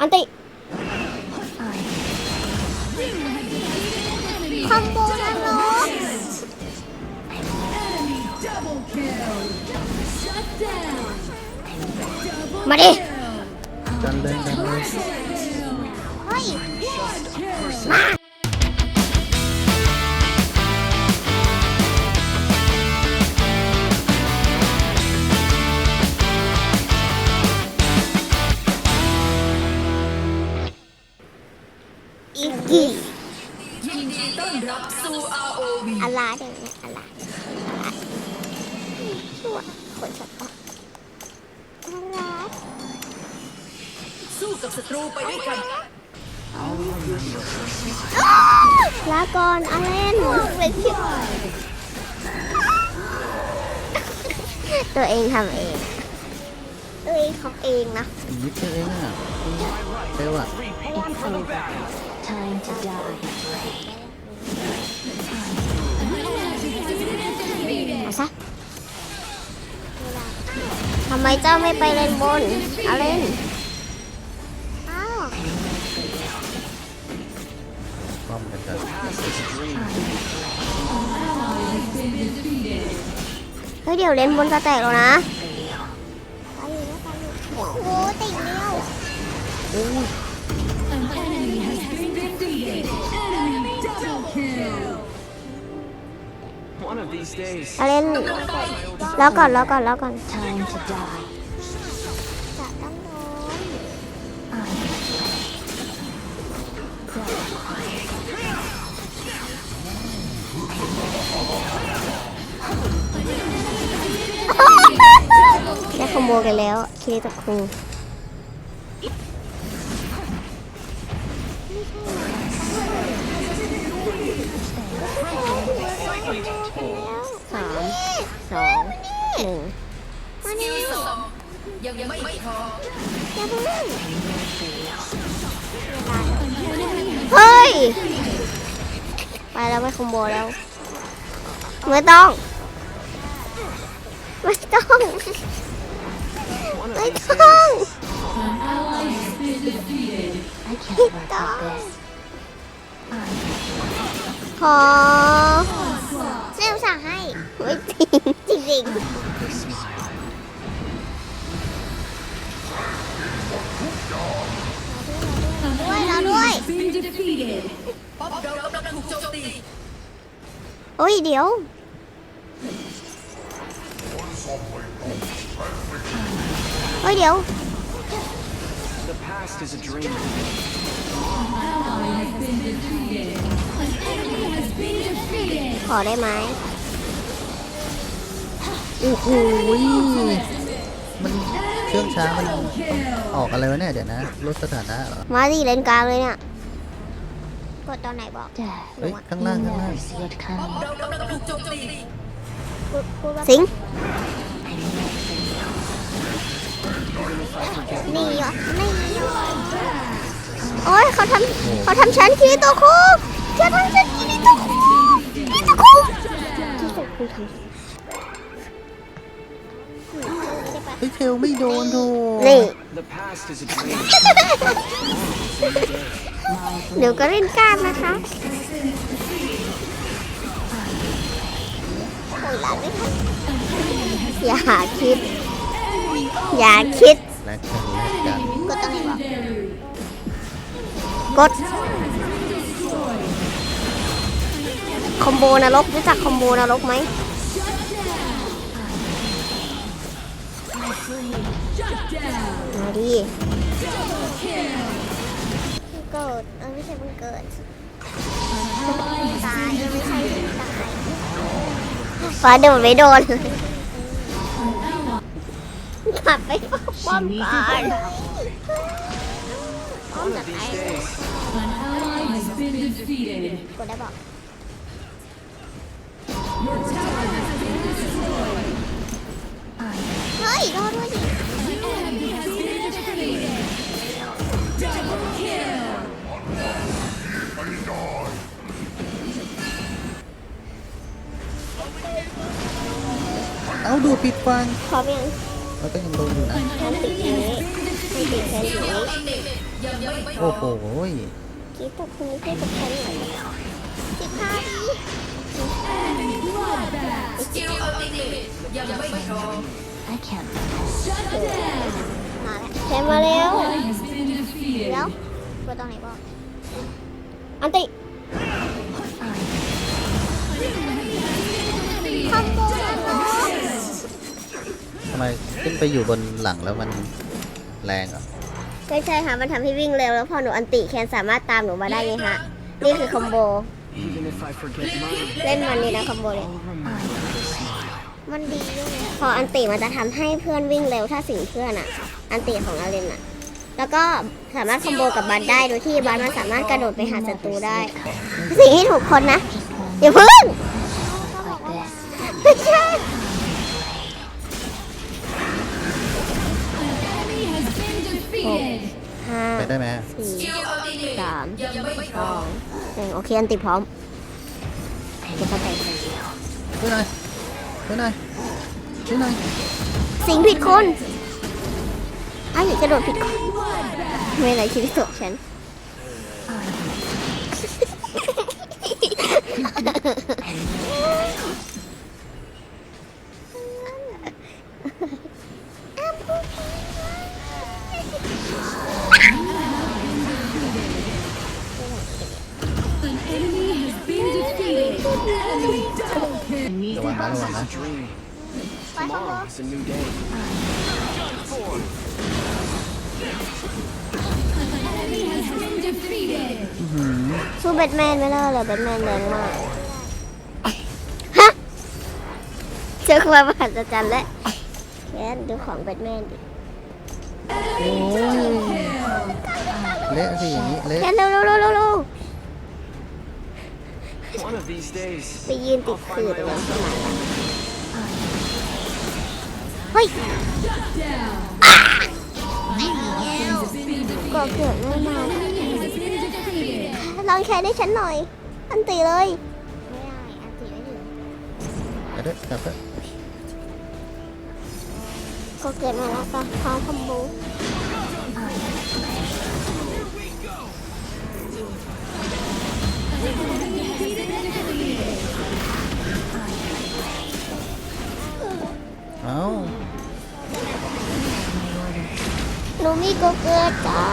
อันติคอมโบนะเน ต้อนรับสู่ ROV อะไรเดี๋ยวนี้อะไรอะไรชั่วคนชอบปะอะไรสู้กับศัตรูไปด้วยกันลาก่อนอาเลนเป็นชื่อตัวเองทำเอง ตัวเองทำเองนะอีกนิดเดียวเองอะเร็วอะ Time to die. เอาซะทำไมเจ้าไม่ไปเล่นบน เอาเล่นอ้าวป้อมกันกันเฮ้ยเดี๋ยวเล่นบนจะแตกแล้วนะไปอยู่นะไปอยู่โอ้โหติ่งเดียว One of these days. เอาเล่นแล้วก่อนแล้วก่อนแล้วก่อน Time to die. จะต้องโดนได้คอมโบกันแล้วเคกับครู สองหนึ่งสกิลสองยังยังไม่พออย่าเพิ่งเฮ้ย ไปแล้วไม่คอมโบแล้ว ไม่ต้อง ไม่ต้อง ไม่ต้อง I can't work with this. ขอเซลสั่งให้ ไม่จริงจริงด้วยแล้วด้วยโอ้ยเดี๋ยวเฮ้ยเดี๋ยว The past is a dream. ขอได้ไหม โอ้โหมันเครื่องช้ามันออกอะไรวะเนี่ยเดี๋ยวนะลดสถานะเหรอมาดิเลนกลางเลยเนี่ย กดตอนไหนบอก Death. เฮ้ยข้าง You ล่างข้างล่าง never see it coming. เรากำลังถูกโจมตีสิงนี่เหรอนี่เหรอโอ้ยเขาทำเขาทำฉันคีริโตคุเขาทำฉันคีริโตคุคีริโตคุคีริโตคุทำ เฮ้ยเทลไม่โดนโถนี่ The past is a dream. เดี๋ยวก็เล่นกล้ามนะคะอย่าคิด อย่าคิดแลกกันแลกกันกดตรงไหนบอกกด คอมโบนรกรู้จักคอมโบนรกไหม มาดิมันเกิดเออไม่ใช่มันเกิดตายเออไม่ใช่ตายฟ้าโดนไม่โดนกลับไปป้อมก่อนป้อมจะตายกดได้บอกเฮ้ยรอด้วยดิเอาดูปิดฟังพร้อมยังแล้วก็ยังโดนอยู่นะทำติดนี้ให้ติดแค่นี้ยังโอ้โหคิดตัวคุณนี่ได้กับฉันเหรอสิบห้าวิสกิลอัลติเมทยังไม่พร้อม I can't มาแล้วแทนมาเร็วเดี๋ยวตัวตรงไหนบอกอันติคอมโบนะน้องทำไมขึ้นไปอยู่บนหลังแล้วมันแรงเหรอะไม่ใช่ค่ะ มันทำให้วิ่งเร็ว แล้วพอหนูอันติแคนสามารถตามหนูมาได้ไงฮะ นี่คือคอมโบ Even if I forget mine, เล่นมันนี่นะคอมโบเนี่ย I'll remember. มันดีด้วยไงพออันติมันจะทำให้เพื่อนวิ่งเร็วถ้าสิงเพื่อนอะ อันติของอาเรนอะ แล้วก็สามารถคอมโบกับบัสได้โดยที่บัสมันสามารถกระโดดไปหาศัตรูได้ สิ่งที่ถูกคนนะ just one อย่าพึ่ง like this. ไม่ใช่ห้าไปได้ไหมสี่สกิลอัลติเมทสามยังไม่พสร้ออมงหนึ่งโอเค อันติพร้อมเดี๋ยวเข้าใจช่วยหน่อย ช่วยหน่อยช่วยหน่อยสิงผิดคนไอ้ายกระโดดผิดคนไม่ไรคิดตกฉัน วังนะระวังนะ Dream. Tomorrow is a new day. สู้แบทแมนไม่ได้เลยแบทแมนแรงมากฮะเจอความมหัศจรรย์แล้วแค่ดูของแบทแมนดิโอ้ยเละสิอย่างนี้เละแค่เร็วเร็วเร็วเร็วเร็ว One of these days, ไปยืนติดขื่อตรงนั้นทำไมล่ะเฮ้ยอะก็เกิดไม่มาลองใช้ได้ฉันหน่อย อันตีเลย ไม่ได้อันตีไม่ถึงกระเดะกระเดะก็เกิดมาแล้วก็พร้อมคอมโบ เอ้าหนูมีโกเกิดจ้า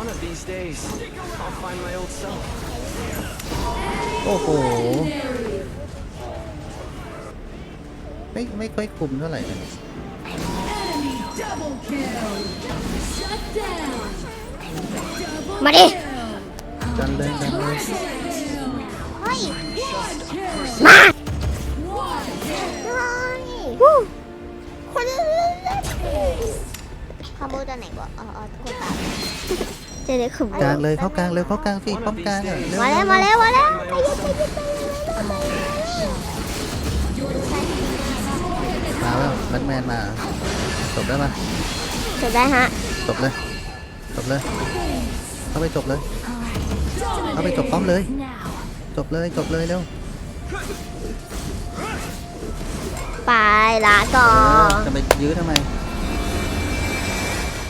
one of these days, I'll find my old self. โอ้โห ไม่ไม่ค่อยคุมเท่าไหร่นะ มาดิ ดันเลยดันเลยเฮ้ยมาฮู้คนคอมโบตัวไหนบอกอ๋ออ๋อทุกคนตามเจะได้ขมกลางเลยเข้ากลางเลยเข้ากลางสิป้อมกลางอะเร็วมาแล้วมาแล้วมาแล้วไปยึดไปยึดไปมาแล้วแบทแมนมาจบได้ปะจบได้ฮะจบเลยจบเลยเข้าไปจบเลย เข้าไปจบป้อมเลย จบเลยจบเลยเร็วไปละก่อเออนจะไปยื้อทำไม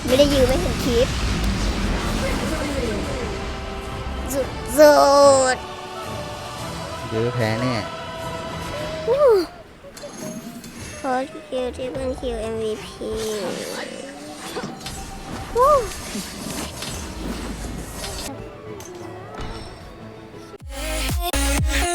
ไม่ได้ยืมไม่เห็นคลิปสุดสุดยื้อแพ้แน่โค้ดคิวที่เป็นคิว MVP วู้